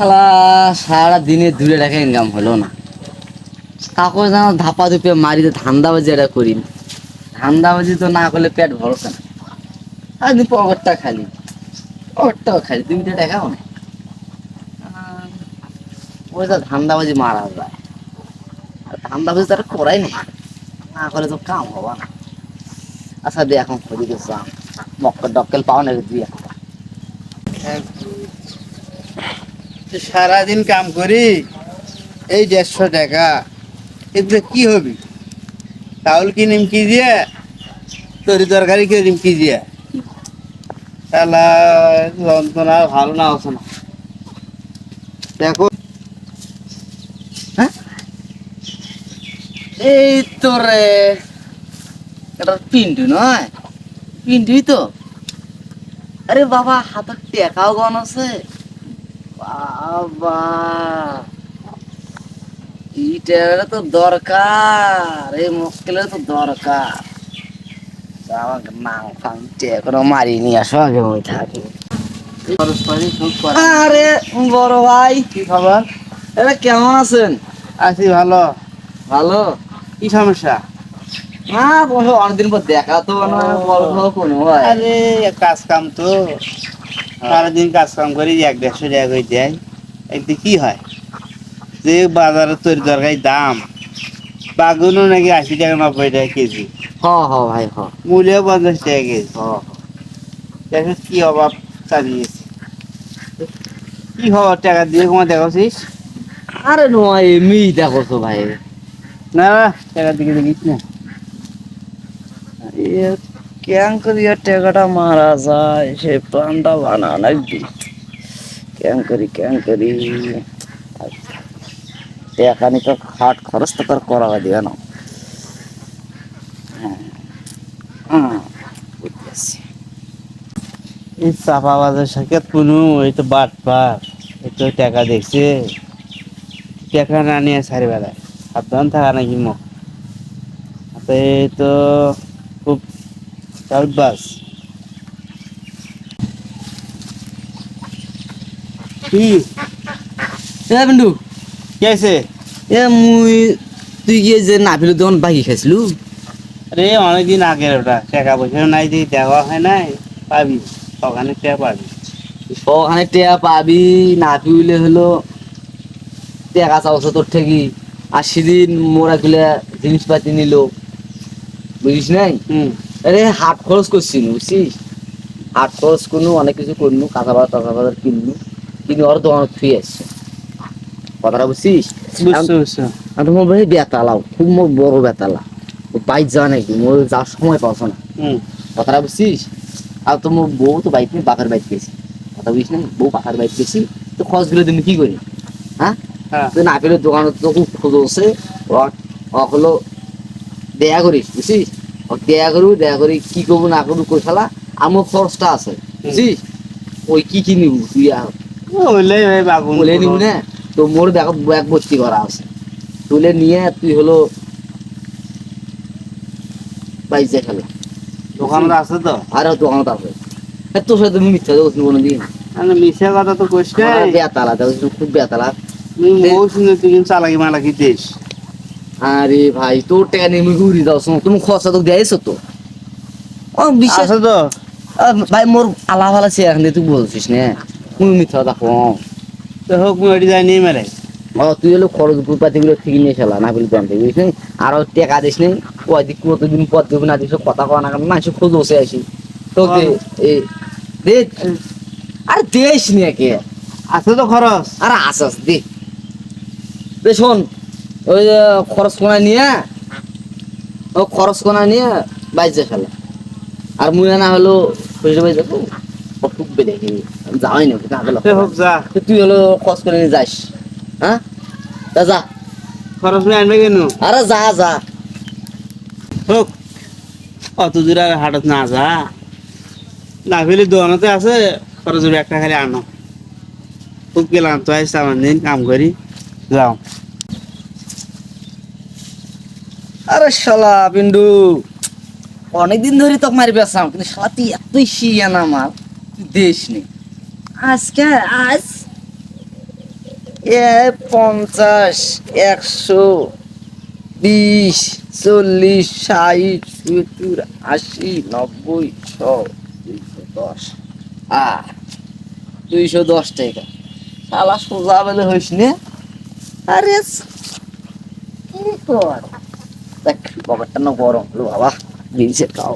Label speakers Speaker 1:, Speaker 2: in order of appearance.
Speaker 1: শালা সারা দিনে দূরে টাকা ইনকাম হলো না। কাকু যেন ধাপা ধুপে মারি তো ধান্দাবাজি এটা করি। ধান্দাবাজি তো না করলে পেট ভরসা না। আর তুমি পকেটটা খালি। পকেটটাও খালি। তুমি তো দেখাও না। ওই তো ধান্দাবাজি মারা যায়। আর ধান্দাবাজি তো আর করাই নেই। না করে তো কাম হবা না। আচ্ছা দিয়ে এখন খুঁজি গেছিলাম মক্কর ডক্কেল পাও না দুই একটা
Speaker 2: সারাদিন কাম করি, এই দেড়শো টাকা। এগুলো কি হবে? চাউল কিনিম কি দিয়ে? তরি তরকারি কিনিম কি দিয়ে? তাহলে যন্ত্রণা ভালো না হচ্ছে না। দেখো।
Speaker 1: এই তো এটা পিন্টু নয়? পিন্টুই তো? আরে বাবা, হাতের টেকাও গন আছে। বাবা। তো দরকার এই মুশকিলের তো দরকার। আমাকে নাং ফাং মারি নিয়ে আসো আগে ওই থাকি। আরে বড় ভাই
Speaker 2: কি খবর?
Speaker 1: এটা কেমন আছেন?
Speaker 2: আছি ভালো।
Speaker 1: ভালো?
Speaker 2: কি সমস্যা?
Speaker 1: না অনেকদিন পর দেখা তো কোনো হয়।
Speaker 2: আরে কাজ কাম তো। সারাদিন কাজ কাম করি এক দেড়শো টাকা করে দেয়। এতে কি হয়? যে বাজারে তরি তরকারি দাম বাগুনও নাকি আশি টাকা নব্বই টাকা কেজি।
Speaker 1: হ হ ভাই হ।
Speaker 2: মূল্য পঞ্চাশ টাকা কেজি।
Speaker 1: হ
Speaker 2: দেখো কি অভাব চালিয়েছে। কি খবর টাকা দিয়ে কমা দেখছিস?
Speaker 1: আরে নয় এমনি দেখো তো ভাই।
Speaker 2: না না টাকা দিকে দেখিস না।
Speaker 1: ক্যাং করিয়া টেকাটা মারা যায়, সে প্রাণটা বানা নাকি ক্যাং করি ক্যাং করি টেকা নি তো খাট খরচ তো তোর করা দিবে না হ্যাঁ হ্যাঁ
Speaker 2: এই চাপা বাজার সাক্ষাৎ কোনো এই তো বাট পার, এই তো টাকা দেখছে। টাকা না নিয়ে সারি বেলায় সাবধান থাকা নাকি এই তো খুব চালবাস কি?
Speaker 1: এ
Speaker 2: কি আছে
Speaker 1: এ মুই তুই গিয়ে যে নাভিল তখন বাকি খাইছিলু?
Speaker 2: আরে অনেকদিন আগের ওটা। টাকা পয়সা নাই যে দেওয়া হয় নাই পাবি। ওখানে টাকা পাবি।
Speaker 1: ওখানে টেয়া পাবি না পিউলে হলো টেকা চাওছে তোর থেকে আর সেদিন মোরা খুলে জিনিসপাতি নিল। বুঝিস নাই?
Speaker 2: হুম।
Speaker 1: আরে হাট খরচ করছি বুঝছিস? হাট খরচ করনু অনেক কিছু করনু কাঁচা বাজার টাকা বাজার কিনলু কিনে ওর দোকান থুই আসছে। কথাটা বুঝছিস?
Speaker 2: বুঝছ বুঝছ।
Speaker 1: আর তোমার ভাই বেতালাও খুব মোর বড় বেতালা। ও বাইক যাওয়া নাকি মোর যাওয়ার সময় পাওছ না। কথাটা বুঝছিস? আর তোমার বউ তো বাইক নিয়ে বাপের বাইক গেছি কথা বুঝিস না? বউ বাপের বাইক গেছি তো খরচগুলো তুমি কি করি? হ্যাঁ?
Speaker 2: হ্যাঁ।
Speaker 1: তুই না পেলে দোকানে তো খুব খোঁজ আছে। হলো দেয়া করিস বুঝছিস? দেয়া করু দেয়া করি কি করব না করব করে ফেলা আমার খরচটা আছে বুঝছিস ওই কি কি নিবু তুই বলে নিবু না? তো মোর ব্যাগ ব্যাগ ভর্তি করা আছে। তুলে নিয়ে তুই হলো বাইজে খেলা।
Speaker 2: দোকানদার আছে তো?
Speaker 1: আর দোকানত আছে। তোর সাথে তুমি মিথ্যা দেখো কোনো দিন
Speaker 2: মানে মিশে কথা তো কইস
Speaker 1: বেতালা দেখো খুব বেতালা
Speaker 2: মৌ শুনে তুই চালাকি মালাকি দিস
Speaker 1: আরে ভাই তোর টাকা নিয়ে মুই ঘুরি দাও শোনো তুমি খরচা তো দিয়েছ তো। ও বিশ্বাস
Speaker 2: তো।
Speaker 1: আহ, ভাই মোর আলা ভালা সে এখন তুই বলছিস না। মুই মিথ্যা দেখো
Speaker 2: তো হোক মুই এটি যাই নিয়ে মেরে।
Speaker 1: ও তুই হলো খরচ গুপাতি গুলো ঠিক নিয়ে খেলা না বলি বুঝিস নি? আর টাকা দিস নি কয়দিন কতদিন পর দেবো না দিস কথা কয় না মানুষ খোঁজ বসে আসি তো দে। আরে দেশ নি একে।
Speaker 2: আছে তো খরচ।
Speaker 1: আরে আসাস দে। দে শোন। ওই খরচ কোনা নিয়ে ও খরচ কোনা নিয়ে বাইজে খেলা আর মুই না হলো পয়সা বাইজে তো বেড়ে গিয়ে যাওয়াই না না
Speaker 2: যা।
Speaker 1: তুই হলো খরচ করে নিয়ে যাস হ্যাঁ? তা যা।
Speaker 2: খরচ নিয়ে আনবে কেন?
Speaker 1: আরে যা যা।
Speaker 2: হোক অত দূর আর হাটত না যা। না ফেলে দোকানতে আছে খরচ একটা খালি আনো। খুব গেলাম তো আসছে আমার দিন কাম করি। যাও।
Speaker 1: আরে শালা বিন্দু, অনেকদিন ধরে তোকে মারি বেসাম কিন্তু শালা তুই এতই শিয়ান তুই দেশ নেই আজকে আজ এ পঞ্চাশ, একশো বিশ, চল্লিশ, ষাট, সত্তর, আশি, নব্বই শো দুইশো দশ। আ, দুইশো দশ টাকা। শালা সোজা বেলে হইস নে। আরে, কি কর? দেখ পকেটটা না গরম বাবা জিনিসের খাও